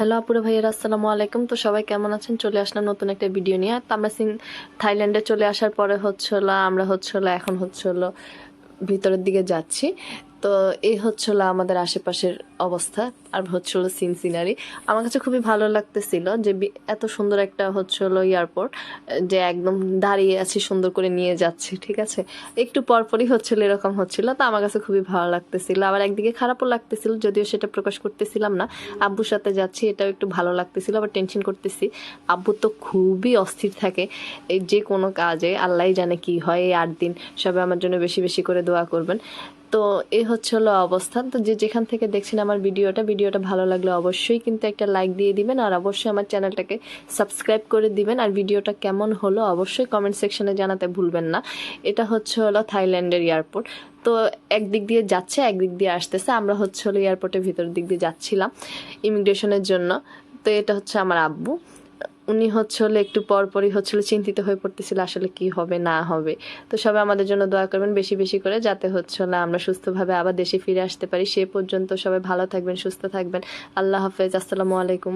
Hello আপুরা ভাইয়ের, আসসালামু আলাইকুম। তো সবাই কেমন আছেন? চলে আসলাম নতুন একটা ভিডিও নিয়ে। তো আমরা সিং থাইল্যান্ডে চলে আসার পরে হচ্ছিল, আমরা হচ্ছিল, এখন হচ্ছিল ভিতরের দিকে যাচ্ছি। তো এই হচ্ছিল আমাদের আশেপাশের অবস্থা। আর হচ্ছিল সিন সিনারি আমার কাছে খুবই ভালো লাগতেছিল যে এত সুন্দর একটা হচ্ছিল এয়ারপোর্ট, যে একদম দাঁড়িয়ে আছি, সুন্দর করে নিয়ে যাচ্ছি, ঠিক আছে? একটু পরপরই হচ্ছিল এরকম হচ্ছিল, তো আমার কাছে খুবই ভালো লাগতেছিল। আবার একদিকে খারাপও লাগতেছিল, যদিও সেটা প্রকাশ করতেছিলাম না। আব্বুর সাথে যাচ্ছি, এটাও একটু ভালো লাগতেছিল, আবার টেনশন করতেছি। আব্বু তো খুবই অস্থির থাকে। এই যে কোনো কাজে, আল্লাহ জানে কি হয়, এই আট দিন সবাই আমার জন্য বেশি বেশি করে দোয়া করবেন। তো এই হচ্ছে হলো অবস্থান তো যে যেখান থেকে দেখছেন আমার ভিডিওটা ভিডিওটা ভালো লাগলে অবশ্যই কিন্তু একটা লাইক দিয়ে দিবেন, আর অবশ্যই আমার চ্যানেলটাকে সাবস্ক্রাইব করে দিবেন। আর ভিডিওটা কেমন হলো অবশ্যই কমেন্ট সেকশনে জানাতে ভুলবেন না। এটা হচ্ছে হলো থাইল্যান্ডের এয়ারপোর্ট তো একদিক দিয়ে যাচ্ছে, একদিক দিয়ে আসতেছে। আমরা হচ্ছে হলো এয়ারপোর্টের ভিতর দিক দিয়ে যাচ্ছিলাম ইমিগ্রেশনের জন্য। তো এটা হচ্ছে আমার আব্বু। উনি হচ্ছে হলে একটু পরপরই হচ্ছিল, চিন্তিত হয়ে পড়তেছিল আসলে কি হবে, না হবে। তো সবাই আমাদের জন্য দোয়া করবেন বেশি বেশি করে, যাতে হচ্ছে না আমরা সুস্থভাবে আবার দেশে ফিরে আসতে পারি। সে পর্যন্ত সবাই ভালো থাকবেন, সুস্থ থাকবেন। আল্লাহ হাফেজ, আসসালামু আলাইকুম।